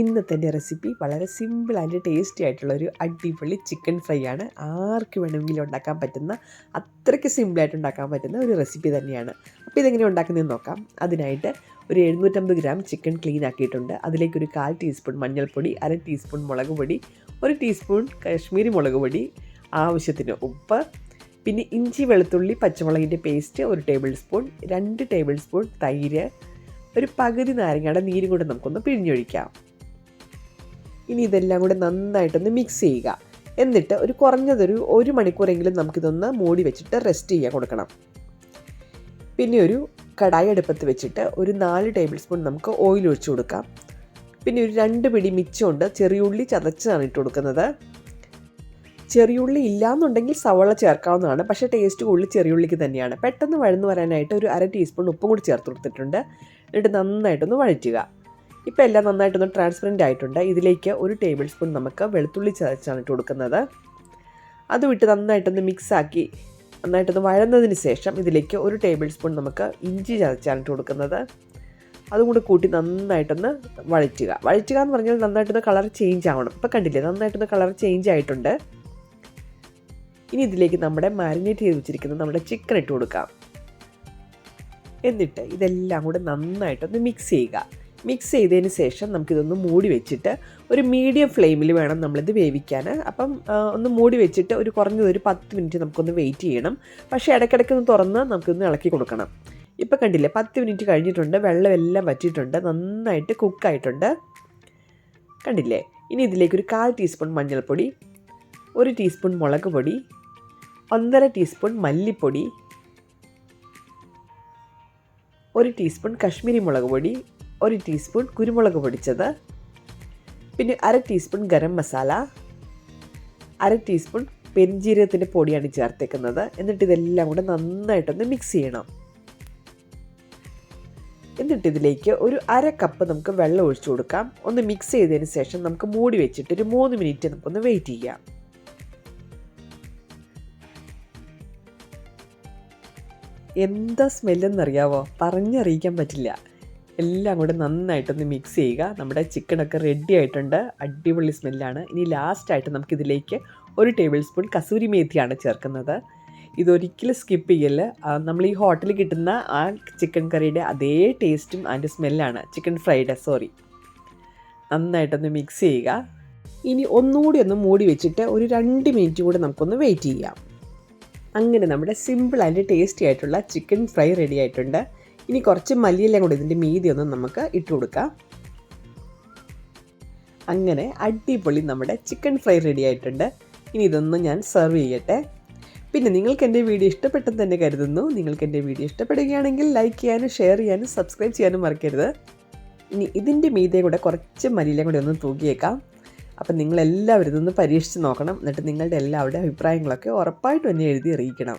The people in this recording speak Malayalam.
ഇന്നത്തെ എന്റെ റെസിപ്പി വളരെ സിമ്പിൾ ആൻഡ് ടേസ്റ്റി ആയിട്ടുള്ള ഒരു അടിപൊളി ചിക്കൻ ഫ്രൈ ആണ്. ആർക്ക് വേണമെങ്കിലും ഉണ്ടാക്കാൻ പറ്റുന്ന അത്രയ്ക്ക് സിമ്പിളായിട്ട് ഉണ്ടാക്കാൻ പറ്റുന്ന ഒരു റെസിപ്പി തന്നെയാണ്. അപ്പോൾ ഇതെങ്ങനെ ഉണ്ടാക്കുന്നതെന്ന് നോക്കാം. അതിനായിട്ട് ഒരു എഴുന്നൂറ്റമ്പത് ഗ്രാം ചിക്കൻ ക്ലീൻ ആക്കിയിട്ടുണ്ട്. അതിലേക്ക് ഒരു കാൽ ടീസ്പൂൺ മഞ്ഞൾപ്പൊടി അര ടീസ്പൂൺ മുളക് പൊടി ഒരു ടീസ്പൂൺ കാശ്മീരി മുളക് പൊടി ആവശ്യത്തിന് ഉപ്പ് പിന്നെ ഇഞ്ചി വെളുത്തുള്ളി പച്ചമുളകിന്റെ പേസ്റ്റ് ഒരു ടേബിൾ സ്പൂൺ രണ്ട് ടേബിൾ സ്പൂൺ തൈര് ഒരു പകുതി നാരങ്ങയുടെ നീരും കൂടെ നമുക്കൊന്ന് പിഴിഞ്ഞൊഴിക്കാം. ഇനി ഇതെല്ലാം കൂടി നന്നായിട്ടൊന്ന് മിക്സ് ചെയ്യുക. എന്നിട്ട് ഒരു കുറഞ്ഞതൊരു ഒരു മണിക്കൂറെങ്കിലും നമുക്കിതൊന്ന് മൂടി വെച്ചിട്ട് റെസ്റ്റ് ചെയ്യാൻ കൊടുക്കണം. പിന്നെ ഒരു കടായി അടുപ്പത്ത് വെച്ചിട്ട് ഒരു നാല് ടേബിൾ സ്പൂൺ നമുക്ക് ഓയിൽ ഒഴിച്ചു കൊടുക്കാം. പിന്നെ ഒരു രണ്ട് പിടി മിച്ചമുണ്ട് ചെറിയുള്ളി ചതച്ചാണ് ഇട്ട് കൊടുക്കുന്നത്. ചെറിയുള്ളി ഇല്ലാന്നുണ്ടെങ്കിൽ സവള ചേർക്കാവുന്നതാണ്. പക്ഷേ ടേസ്റ്റ് കൂടുതൽ ചെറിയുള്ളിക്ക് തന്നെയാണ്. പെട്ടെന്ന് വഴന്നു വരാനായിട്ട് ഒരു അര ടീസ്പൂൺ ഉപ്പും കൂടി ചേർത്ത് കൊടുത്തിട്ടുണ്ട്. എന്നിട്ട് നന്നായിട്ടൊന്ന് വഴറ്റുക. ഇപ്പോൾ എല്ലാം നന്നായിട്ടൊന്ന് ട്രാൻസ്പെറന്റ് ആയിട്ടുണ്ട്. ഇതിലേക്ക് ഒരു ടേബിൾ സ്പൂൺ നമുക്ക് വെളുത്തുള്ളി ചതച്ചാണ് ഇട്ട് കൊടുക്കുന്നത്. അത് വിട്ട് നന്നായിട്ടൊന്ന് മിക്സാക്കി നന്നായിട്ടൊന്ന് വഴന്നതിന് ശേഷം ഇതിലേക്ക് ഒരു ടേബിൾ സ്പൂൺ നമുക്ക് ഇഞ്ചി ചതച്ചാണ് ഇട്ട് കൊടുക്കുന്നത്. അതും കൂടി കൂട്ടി നന്നായിട്ടൊന്ന് വഴറ്റുക. വഴറ്റുക എന്ന് പറഞ്ഞാൽ നന്നായിട്ടൊന്ന് കളർ ചേഞ്ച് ആവണം. ഇപ്പോൾ കണ്ടില്ലേ നന്നായിട്ടൊന്ന് കളർ ചേഞ്ച് ആയിട്ടുണ്ട്. ഇനി ഇതിലേക്ക് നമ്മുടെ മാരിനേറ്റ് ചെയ്ത് വെച്ചിരിക്കുന്ന നമ്മുടെ ചിക്കൻ ഇട്ട് കൊടുക്കാം. എന്നിട്ട് ഇതെല്ലാം കൂടെ നന്നായിട്ടൊന്ന് മിക്സ് ചെയ്യുക. മിക്സ് ചെയ്തതിന് ശേഷം നമുക്കിതൊന്ന് മൂടി വെച്ചിട്ട് ഒരു മീഡിയം ഫ്ലെയിമിൽ വേണം നമ്മളിത് വേവിക്കാൻ. അപ്പം ഒന്ന് മൂടി വെച്ചിട്ട് ഒരു കുറഞ്ഞത് ഒരു പത്ത് മിനിറ്റ് നമുക്കൊന്ന് വെയിറ്റ് ചെയ്യണം. പക്ഷേ ഇടയ്ക്കിടയ്ക്ക് ഒന്ന് തുറന്ന് നമുക്കൊന്ന് ഇളക്കി കൊടുക്കണം. ഇപ്പം കണ്ടില്ലേ പത്ത് മിനിറ്റ് കഴിഞ്ഞിട്ടുണ്ട്. വെള്ളമെല്ലാം വറ്റിയിട്ടുണ്ട്. നന്നായിട്ട് കുക്കായിട്ടുണ്ട്. കണ്ടില്ലേ? ഇനി ഇതിലേക്ക് ഒരു കാൽ ടീസ്പൂൺ മഞ്ഞൾപ്പൊടി ഒരു ടീസ്പൂൺ മുളക് പൊടി ഒന്നര ടീസ്പൂൺ മല്ലിപ്പൊടി ഒരു ടീസ്പൂൺ കശ്മീരി മുളക് പൊടി ഒരു ടീസ്പൂൺ കുരുമുളക് പൊടിച്ചത്. പിന്നെ അര ടീസ്പൂൺ ഗരം മസാല. അര ടീസ്പൂൺ പെരിഞ്ജീരകത്തിന്റെ പൊടിയാണ് ചേർത്തേക്കുന്നത്. എന്നിട്ട് ഇതെല്ലാം കൂടെ നന്നായിട്ടൊന്ന് മിക്സ് ചെയ്യണം. എന്നിട്ട് ഇതിലേക്ക് ഒരു അര കപ്പ് നമുക്ക് വെള്ളം ഒഴിച്ചു കൊടുക്കാം. ഒന്ന് മിക്സ് ചെയ്തതിന് ശേഷം നമുക്ക് മൂടി വെച്ചിട്ട് ഒരു മൂന്ന് മിനിറ്റ് നമുക്കൊന്ന് വെയിറ്റ് ചെയ്യാം. എന്താ സ്മെല്ലെന്നറിയാവോ പറഞ്ഞറിയിക്കാൻ പറ്റില്ല. എല്ലാം കൂടെ നന്നായിട്ടൊന്ന് മിക്സ് ചെയ്യുക. നമ്മുടെ ചിക്കനൊക്കെ റെഡി ആയിട്ടുണ്ട്. അടിപൊളി സ്മെല്ലാണ് ഇനി ലാസ്റ്റായിട്ട് നമുക്കിതിലേക്ക് ഒരു ടേബിൾ സ്പൂൺ കസൂരി മേത്തിയാണ് ചേർക്കുന്നത്. ഇതൊരിക്കലും സ്കിപ്പ് ചെയ്യൽ നമ്മൾ ഈ ഹോട്ടലിൽ കിട്ടുന്ന ആ ചിക്കൻ കറിയുടെ അതേ ടേസ്റ്റും അതിന്റെ സ്മെല്ലാണ് ചിക്കൻ ഫ്രൈഡ് സോറി നന്നായിട്ടൊന്ന് മിക്സ് ചെയ്യുക. ഇനി ഒന്നുകൂടി ഒന്ന് മൂടി വെച്ചിട്ട് ഒരു രണ്ട് മിനിറ്റ് കൂടെ നമുക്കൊന്ന് വെയിറ്റ് ചെയ്യാം. അങ്ങനെ നമ്മുടെ സിമ്പിൾ ആൻഡ് ടേസ്റ്റി ആയിട്ടുള്ള ചിക്കൻ ഫ്രൈ റെഡി ആയിട്ടുണ്ട്. ഇനി കുറച്ച് മല്ലിയെല്ലാം കൂടി ഇതിന്റെ മീതി ഒന്ന് നമുക്ക് ഇട്ട് കൊടുക്കാം. അങ്ങനെ അടിപൊളി നമ്മുടെ ചിക്കൻ ഫ്രൈ റെഡി ആയിട്ടുണ്ട്. ഇനി ഇതൊന്ന് ഞാൻ സെർവ് ചെയ്യട്ടെ. പിന്നെ നിങ്ങൾക്ക് എന്റെ വീഡിയോ ഇഷ്ടപ്പെട്ടെന്ന് തന്നെ കരുതുന്നു. നിങ്ങൾക്ക് എന്റെ വീഡിയോ ഇഷ്ടപ്പെടുകയാണെങ്കിൽ ലൈക്ക് ചെയ്യാനും ഷെയർ ചെയ്യാനും സബ്സ്ക്രൈബ് ചെയ്യാനും മറക്കരുത്. ഇനി ഇതിന്റെ മീതെ കൂടെ കുറച്ച് മല്ലിയിലും കൂടി ഒന്ന് തൂക്കിയേക്കാം അപ്പം നിങ്ങളെല്ലാവരും ഇതൊന്ന് പരീക്ഷിച്ച് നോക്കണം. എന്നിട്ട് നിങ്ങളുടെ എല്ലാവരുടെ അഭിപ്രായങ്ങളൊക്കെ ഉറപ്പായിട്ടും എന്നെ എഴുതി അറിയിക്കണം.